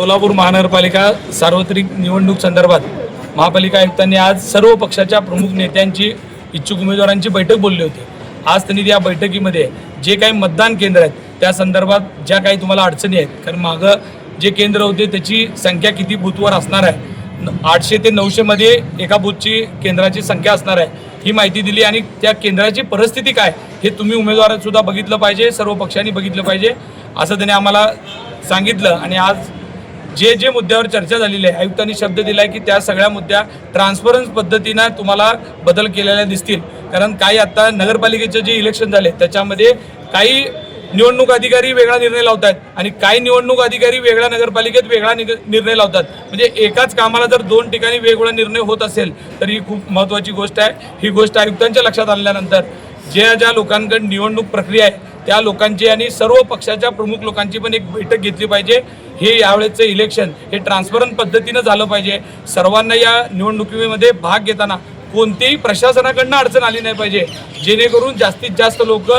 सोलापूर महानगरपालिका सार्वत्रिक निवडणूक संदर्भात महापालिका आयुक्तांनी आज सर्व पक्षाच्या प्रमुख नेत्यांची इच्छुक उमेदवारांची बैठक बोलली होती. आज त्यांनी त्या बैठकीमध्ये जे काही मतदान केंद्र आहेत त्या संदर्भात ज्या काही तुम्हाला अडचणी आहेत कारण मागं जे केंद्र होते त्याची संख्या किती बूथवर असणार आहे? न- आठशे ते नऊशेमध्ये एका बूथची केंद्राची संख्या असणार आहे ही माहिती दिली आणि त्या केंद्राची परिस्थिती काय हे तुम्ही उमेदवारांसुद्धा बघितलं पाहिजे सर्व पक्षांनी बघितलं पाहिजे असं त्याने आम्हाला सांगितलं आणि आज जे जे मुद्द्यावर चर्चा झालेली आहे आयुक्तांनी शब्द दिला आहे की त्या सगळ्या मुद्द्या ट्रान्सपरन्स पद्धतीनं तुम्हाला बदल केलेल्या दिसतील. कारण काही आता नगरपालिकेचं जे इलेक्शन झाले त्याच्यामध्ये काही निवडणूक अधिकारी वेगळा निर्णय लावत आहेत आणि काही निवडणूक अधिकारी वेगळ्या नगरपालिकेत वेगळा निग- निर्णय लावतात. म्हणजे एकाच कामाला जर दोन ठिकाणी वेगवेगळा निर्णय होत असेल तर ही खूप महत्त्वाची गोष्ट आहे. ही गोष्ट आयुक्तांच्या लक्षात आणल्यानंतर ज्या ज्या लोकांकडे निवडणूक प्रक्रिया आहे त्या लोकांची आणि सर्व पक्षाच्या प्रमुख लोकांची पण एक बैठक घेतली पाहिजे. हे यावेळेचं इलेक्शन हे ट्रान्सपरंट पद्धतीनं झालं पाहिजे. सर्वांना या निवडणुकीमध्ये भाग घेताना कोणतेही प्रशासनाकडनं अडचण आली नाही पाहिजे. जेणेकरून जास्तीत जास्त लोक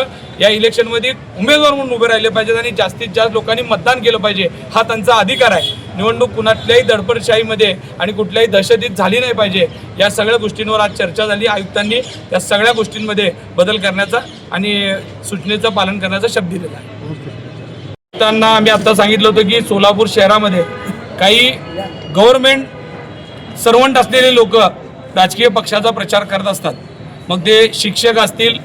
या इलेक्शनमध्ये उमेदवार म्हणून उभे राहिले पाहिजेत आणि जास्तीत जास्त लोकांनी मतदान केलं पाहिजे. हा त्यांचा अधिकार आहे. निवडणूक कुणातल्याही दडपडशाहीमध्ये आणि कुठल्याही दहशतीत झाली नाही पाहिजे. या सगळ्या गोष्टींवर आज चर्चा झाली. आयुक्तांनी त्या सगळ्या गोष्टींमध्ये बदल करण्याचा आणि सूचनेचं पालन करण्याचा शब्द दिलेला आहे. त्यांना आम्ही आत्ता सांगितलं होतं की सोलापूर शहरामध्ये काही गव्हर्नमेंट सर्वंट असलेले लोक राजकीय पक्षाचा प्रचार करत असतात. मग ते शिक्षक असतील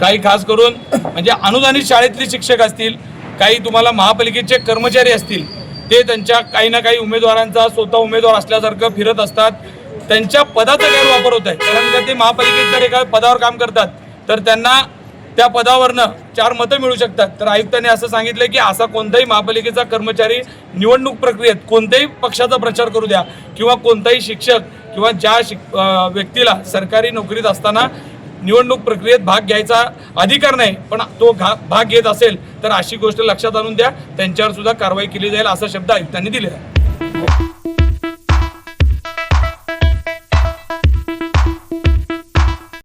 काही खास करून म्हणजे अनुदानित शाळेतले शिक्षक असतील काही तुम्हाला महापालिकेचे कर्मचारी असतील ते त्यांच्या काही ना काही उमेदवारांचा स्वतः उमेदवार असल्यासारखं फिरत असतात. त्यांच्या पदाचा गैरवापर होत आहे. कारण का ते महापालिकेत जर एका पदावर काम करतात तर त्यांना त्या पदावरनं चार मतं मिळू शकतात. तर आयुक्तांनी असं सांगितलं की असा कोणताही महापालिकेचा कर्मचारी निवडणूक प्रक्रियेत कोणत्याही पक्षाचा प्रचार करू द्या. किंवा कोणताही शिक्षक किंवा ज्या शिक व्यक्तीला सरकारी नोकरीत असताना निवडणूक प्रक्रियेत भाग घ्यायचा अधिकार नाही पण तो घा भाग घेत असेल तर अशी गोष्ट लक्षात आणून द्या. त्यांच्यावर सुद्धा कारवाई केली जाईल असा शब्द आयुक्तांनी दिलेला आहे.